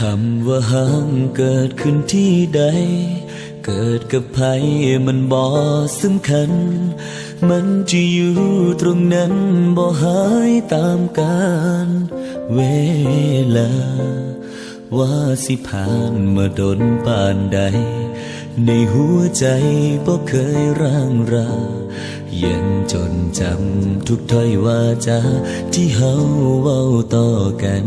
คำว่าห้างเกิดขึ้นที่ใด เกิดกับใครมันบ่สำคัญ มันจะอยู่ตรงนั้นบ่หายตามกาลเวลา ว่าสิผ่านมาดนปานใด ในหัวใจบ่เคยร่างรายังจนจำทุกถ้อยว่าจาที่เฮาเว้าต่อกัน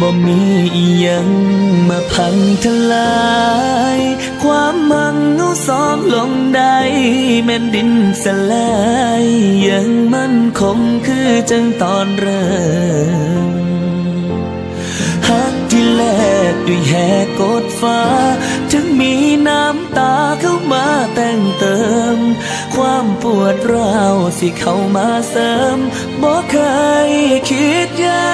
บ่มีอียังมาพังทลาย ความมังเอาสองลงได้แม่นดินสลายยังมั่นคงคือจังตอนเริ่มหักที่แลกด้วยแหกกดฟ้า ถึงมีน้ำตาเข้ามาแต่งเติม ความปวดร้าวสิเข้ามาเสริมบอกเคยคิดยา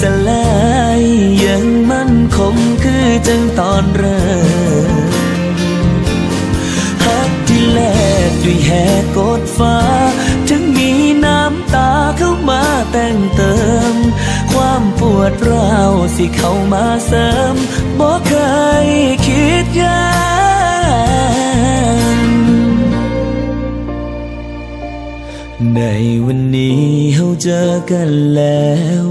สลายยังมั่นคงคือจังตอนเริ่มหักที่แลกด้วยแหกกดฟ้า ถึงมีน้ำตาเข้ามาแต่งเติม ความปวดร้าวสิเข้ามาเสริมบอกเคยคิดยานในวันนี้ เจอกันแล้ว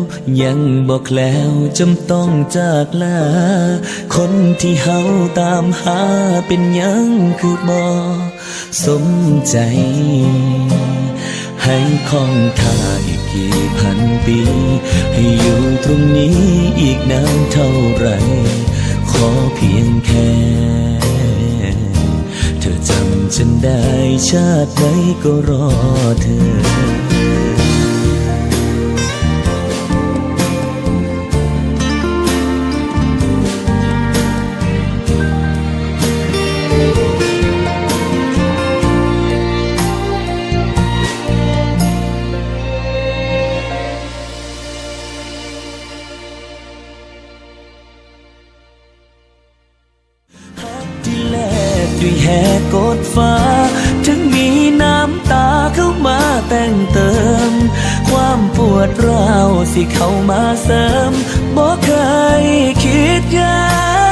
ยังบอกแล้วจำต้องจากลา คนที่เฮาตามหาเป็นยังคือบ่สมใจ ให้คองท่าอีกกี่พันปี ให้อยู่ตรงนี้อีกนานเท่าไหรขอเพียงแค่เธอจำฉันได้ชาติไหนก็รอเธอ วยแหกกดฟ้า ถึงมีน้ำตาเข้ามาแต่งเติม ความปวดร้าวสิเข้ามาเสริมบอกเคยคิดยา